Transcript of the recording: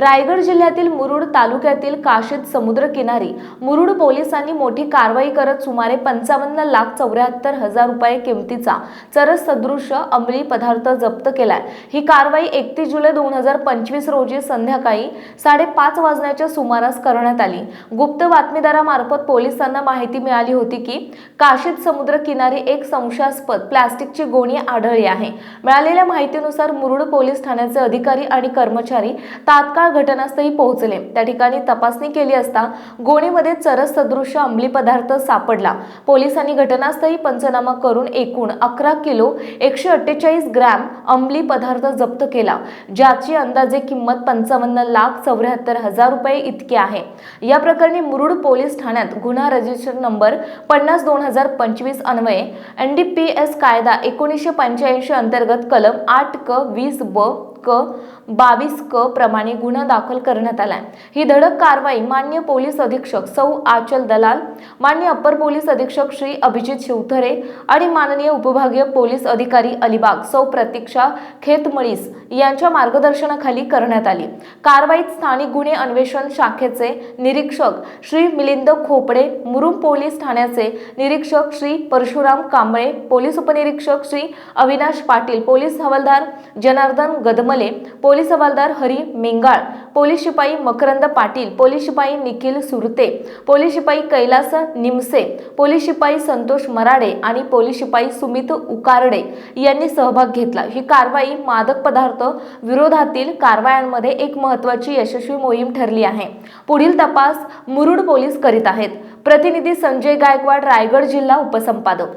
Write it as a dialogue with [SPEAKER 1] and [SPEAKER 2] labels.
[SPEAKER 1] रायगड जिल्ह्यातील मुरुड तालुक्यातील काशीद समुद्रकिनारी मुरुड पोलिसांनी मोठी कारवाई करत सुमारे पंचावन्न लाख चौऱ्याहत्तर हजार रुपये किमतीचा चरस सदृश अंमली पदार्थ जप्त केलाय. ही कारवाई एकतीस जुलै दोन हजार पंचवीस रोजी संध्याकाळी साडेपाच वाजण्याच्या सुमारास करण्यात आली. गुप्त बातमीदारामार्फत पोलिसांना माहिती मिळाली होती की काशीद समुद्र किनारी एक संशयास्पद प्लास्टिकची गोणी आढळली आहे. मिळालेल्या माहितीनुसार मुरुड पोलीस ठाण्याचे अधिकारी आणि कर्मचारी तात्काळ घटनास्थळी पोहोचले. त्या ठिकाणी तपासणी केली असता गोणीमध्ये चरस सदृश अंमली पदार्थ सापडला. पोलिसांनी घटनास्थळी पंचनामा करून एकूण अकरा किलो एकशे अठ्ठेचाळीस ग्रॅम अंमली पदार्थ जप्त केला ज्याची अंदाजे किंमत पंचावन्न लाख चौऱ्याहत्तर हजार रुपये इतकी आहे. या प्रकरणी मुरुड पोलीस ठाण्यात गुन्हा रजिस्टर नंबर पन्नास दोन हजार पंचवीस अन्वये एन डी पी एस कायदा एकोणीसशे पंच्याऐंशी अंतर्गत कलम आठ क वीस ब क बावीस क प्रमाणे गुन्हा दाखल करण्यात आला ही धडक कारवाई मान्य पोलीस अधीक्षक सौ आचल दलाल मान्य अप्पर पोलीस अधीक्षक श्री अभिजित शिवथरे आणि माननीय उपभागीय पोलीस अधिकारी अलिबाग सौ प्रतीक्षा खेतमळीस यांच्या मार्गदर्शनाखाली करण्यात आली. कारवाईत स्थानिक गुन्हे अन्वेषण शाखेचे निरीक्षक श्री मिलिंद खोपडे मुरुम पोलीस ठाण्याचे निरीक्षक श्री परशुराम कांबळे पोलीस उपनिरीक्षक श्री अविनाश पाटील पोलीस हवालदार जनार्दन गदम निर्मले पोलीस हवालदार हरी मेंगाळ पोलीस शिपाई मकरंद पाटील पोलीस शिपाई निखिल सुरते पोलीस शिपाई कैलास निमसे पोलीस शिपाई संतोष मराडे आणि पोलीस शिपाई सुमित उकारडे यांनी सहभाग घेतला. ही कारवाई मादक पदार्थ विरोधातील कारवायांमध्ये एक महत्वाची यशस्वी मोहीम ठरली आहे. पुढील तपास मुरुड पोलीस करीत आहेत. प्रतिनिधी संजय गायकवाड रायगड जिल्हा उपसंपादक